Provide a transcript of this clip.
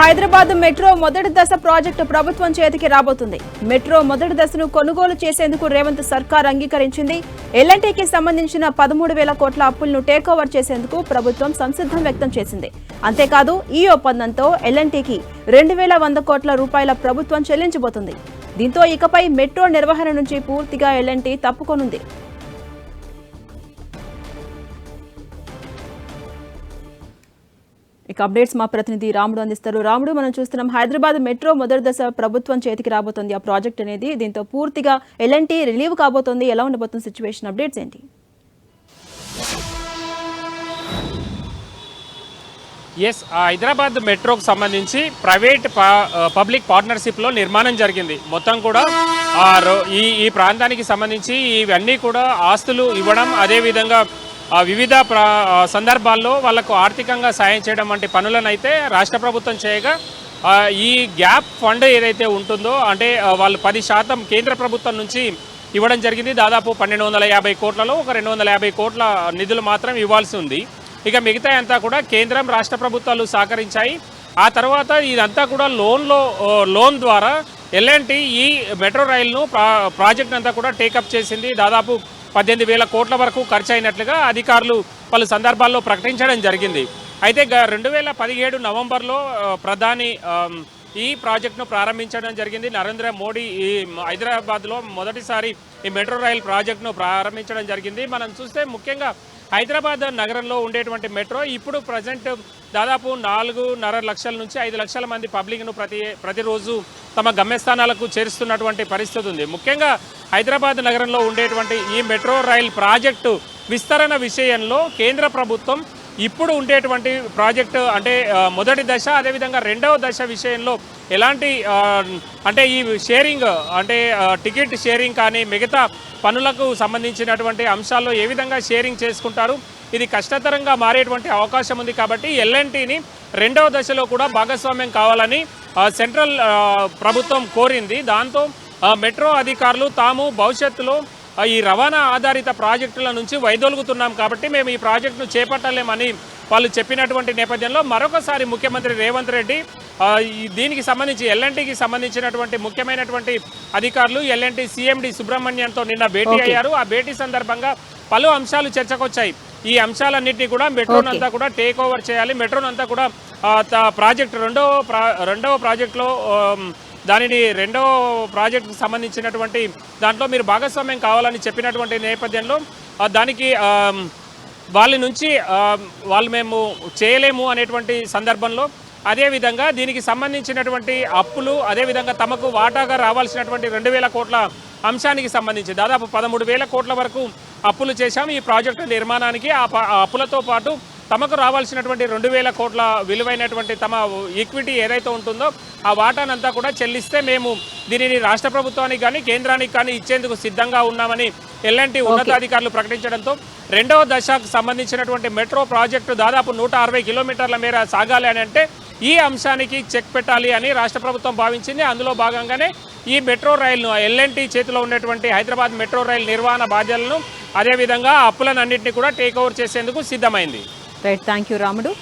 Hyderabad metro మొదటి దశ project ప్రభుత్వం చేతికి రాబోతుంది. మెట్రో మొదటి దశను కొనుగోలు చేసేందుకు రేవంత్ సర్కార్ అంగీకరించింది. ఎల్ఎన్టీకి సంబంధించిన పదమూడు వేల కోట్ల అప్పులను టేకోవర్ చేసేందుకు ప్రభుత్వం సంసిద్ధం వ్యక్తం చేసింది. అంతేకాదు ఈ ఒప్పందంతో ఎల్ఎన్టీకి రెండు వేల వంద కోట్ల రూపాయల ప్రభుత్వం చెల్లించబోతుంది. దీంతో ఇకపై మెట్రో నిర్వహణ నుంచి పూర్తిగా ఎల్ఎన్టీ తప్పుకొనుంది. ఇక అప్డేట్స్ మా ప్రతినిధి రాముడు అందిస్తారు. రాముడు మనం చూస్తున్నాం హైదరాబాద్ మెట్రో మొదటి దశ ప్రభుత్వం చేతికి రాబోతోంది. ఆ ప్రాజెక్ట్ అనేది దీంతో పూర్తిగా ఎలాంటి రిలీవ్ కాబోతోంది. ఎలా ఉండబోతుంది సిచ్యువేషన్ అప్డేట్స్ ఏంటి? ఎస్ హైదరాబాద్ మెట్రోకు సంబంధించి ప్రైవేట్ పా- పబ్లిక్ పార్ట్నర్షిప్లో నిర్మాణం జరిగింది. మొత్తం కూడా ఆ రో- ఈ ఈ ప్రాంతానికి సంబంధించి ఇవన్నీ కూడా ఆస్తులు ఇవ్వడం అదేవిధంగా వివిధ ప్రా సందర్భాల్లో వాళ్ళకు ఆర్థికంగా సాయం చేయడం వంటి పనులను అయితే రాష్ట్ర ప్రభుత్వం చేయగా ఈ గ్యాప్ ఫండ్ ఏదైతే ఉంటుందో అంటే వాళ్ళు పది శాతం కేంద్ర ప్రభుత్వం నుంచి ఇవ్వడం జరిగింది. దాదాపు పన్నెండు వందల యాభై కోట్లలో ఒక రెండు వందల యాభై కోట్ల నిధులు మాత్రం ఇవ్వాల్సి ఉంది. ఇక మిగతా అంతా కూడా కేంద్రం రాష్ట్ర ప్రభుత్వాలు సహకరించాయి. ఆ తర్వాత ఇదంతా కూడా లోన్లో లోన్ ద్వారా ఎల్ఎన్టీ ఈ మెట్రో రైలును ప్రా ప్రాజెక్ట్ అంతా కూడా టేకప్ చేసింది. దాదాపు పద్దెనిమిది వేల కోట్ల వరకు ఖర్చు అయినట్లుగా అధికారులు పలు సందర్భాల్లో ప్రకటించడం జరిగింది. అయితే గ- రెండు వేల పదిహేడు నవంబర్లో ప్రధాని ఈ ప్రాజెక్టును ప్రారంభించడం జరిగింది. నరేంద్ర మోడీ ఈ హైదరాబాద్లో మొదటిసారి ఈ మెట్రో రైల్ ప్రాజెక్టును ప్రారంభించడం జరిగింది. మనం చూస్తే ముఖ్యంగా హైదరాబాద్ నగరంలో ఉండేటువంటి మెట్రో ఇప్పుడు ప్రజెంట్ దాదాపు నాలుగున్నర లక్షల నుంచి ఐదు లక్షల మంది పబ్లిక్ను ప్రతి ప్రతిరోజు తమ గమ్యస్థానాలకు చేరుస్తున్నటువంటి పరిస్థితి ఉంది. ముఖ్యంగా హైదరాబాద్ నగరంలో ఉండేటువంటి ఈ మెట్రో రైల్ ప్రాజెక్టు విస్తరణ విషయంలో కేంద్ర ప్రభుత్వం ఇప్పుడు ఉండేటువంటి ప్రాజెక్టు అంటే మొదటి దశ అదేవిధంగా రెండవ దశ విషయంలో ఎలాంటి అంటే ఈ షేరింగ్ అంటే టికెట్ షేరింగ్ కానీ మిగతా పనులకు సంబంధించినటువంటి అంశాల్లో ఏ విధంగా షేరింగ్ చేసుకుంటారు? ఇది కష్టతరంగా మారేటువంటి అవకాశం ఉంది కాబట్టి ఎల్ఎన్టీని రెండవ దశలో కూడా భాగస్వామ్యం కావాలని సెంట్రల్ ప్రభుత్వం కోరింది. దాంతో మెట్రో అధికారులు తాము భవిష్యత్తులో ఈ రవాణా ఆధారిత ప్రాజెక్టుల నుంచి వైదొలుగుతున్నాం కాబట్టి మేము ఈ ప్రాజెక్టును చేపట్టలేమని వాళ్ళు చెప్పినటువంటి నేపథ్యంలో మరొకసారి ముఖ్యమంత్రి రేవంత్ రెడ్డి దీనికి సంబంధించి ఎల్ఎన్టీకి సంబంధించినటువంటి ముఖ్యమైనటువంటి అధికారులు ఎల్ఎన్టీ సీఎండి సుబ్రహ్మణ్యంతో నిన్న భేటీ అయ్యారు. ఆ భేటీ సందర్భంగా పలు అంశాలు చర్చకొచ్చాయి. ఈ అంశాలన్నింటినీ కూడా మెట్రోను అంతా కూడా టేక్ ఓవర్ చేయాలి. మెట్రోను అంతా కూడా ప్రాజెక్ట్ రెండవ ప్రా రెండవ ప్రాజెక్టులో దానిని రెండో ప్రాజెక్టుకు సంబంధించినటువంటి దాంట్లో మీరు భాగస్వామ్యం కావాలని చెప్పినటువంటి నేపథ్యంలో దానికి వాళ్ళ నుంచి వాళ్ళు మేము చేయలేము అనేటువంటి సందర్భంలో అదేవిధంగా దీనికి సంబంధించినటువంటి అప్పులు అదేవిధంగా తమకు వాటాగా రావాల్సినటువంటి రెండు వేల కోట్ల అంశానికి సంబంధించి దాదాపు పదమూడు వేల కోట్ల వరకు అప్పులు చేశాం ఈ ప్రాజెక్టు నిర్మాణానికి. ఆ ప- ఆ అప్పులతో పాటు తమకు రావాల్సినటువంటి రెండు వేల కోట్ల విలువైనటువంటి తమ ఈక్విటీ ఏదైతే ఉంటుందో ఆ వాటానంతా కూడా చెల్లిస్తే మేము దీనిని రాష్ట్ర ప్రభుత్వానికి కానీ కేంద్రానికి కానీ ఇచ్చేందుకు సిద్ధంగా ఉన్నామని ఎల్ఎన్టీ ఉన్నతాధికారులు ప్రకటించడంతో రెండవ దశకు సంబంధించినటువంటి మెట్రో ప్రాజెక్టు దాదాపు నూట అరవై కిలోమీటర్ల మేర సాగాలి అని అంటే ఈ అంశానికి చెక్ పెట్టాలి అని రాష్ట్ర ప్రభుత్వం భావించింది. అందులో భాగంగానే ఈ మెట్రో రైలును ఎల్ఎన్టీ చేతిలో ఉన్నటువంటి హైదరాబాద్ మెట్రో రైలు నిర్వహణ బాధ్యతలను అదేవిధంగా అప్పులనన్నింటినీ కూడా టేక్ ఓవర్ చేసేందుకు సిద్ధమైంది. Right, thank you Ramadu.